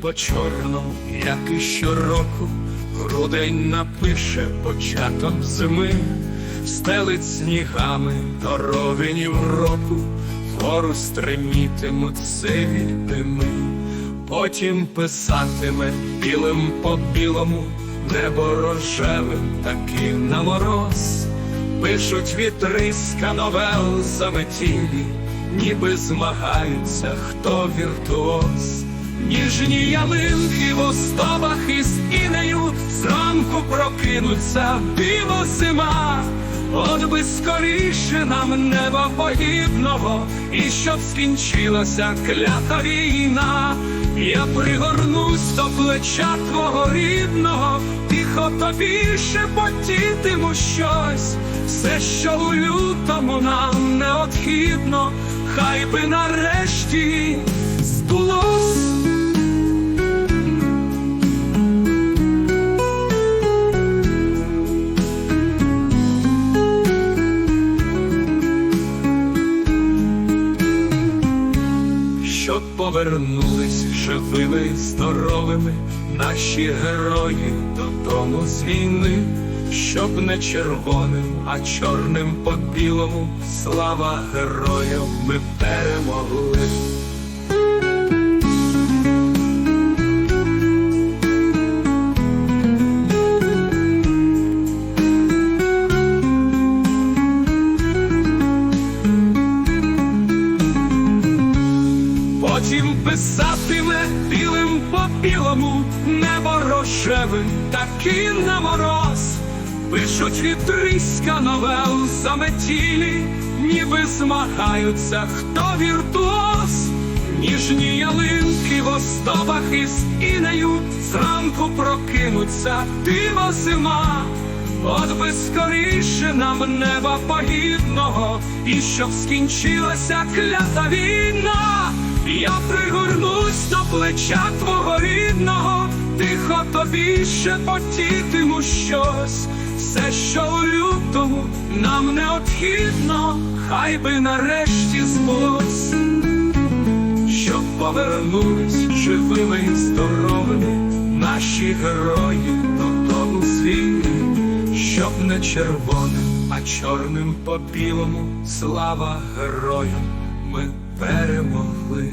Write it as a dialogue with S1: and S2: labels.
S1: по чорному, як і щороку, грудень напише початок зими, стелить снігами дороги ні в року, вгору стримітимуть сиві дими, потім писатиме білим по білому, небо рожевим таким на мороз. Пишуть вітриська новел заметілі, ніби змагаються, хто віртуоз. Ніжні ялинки в остовах із інею зранку прокинуться біла зима. От би скоріше нам неба подібного, і щоб скінчилася клята війна, я пригорнусь до плеча твого рідного, тихо тобі шепотітиму щось, все, що у лютому нам необхідно, хай би нарешті збулось. Щоб повернулись живими здоровими наші герої додому з війни, щоб не червоним, а чорним по білому. Слава героям! Ми перемогли. Потім писатиме білим по білому, небо рожевим, такий на мороз. Пишуть вітриська новел заметілі, ніби змагаються, хто віртуоз. Ніжні ялинки в остовах із інею зранку прокинуться, диво зима. От би скоріше нам неба погідного, і щоб скінчилася клята війна, я пригорнусь до плеча твого рідного, тихо тобі шепотітиму щось, все, що у лютому нам необхідно, хай би нарешті збулось, щоб повернулись живими і здоровими наші герої додому з війни. Щоб не червоним, а чорним по білому, слава героям, ми перемогли.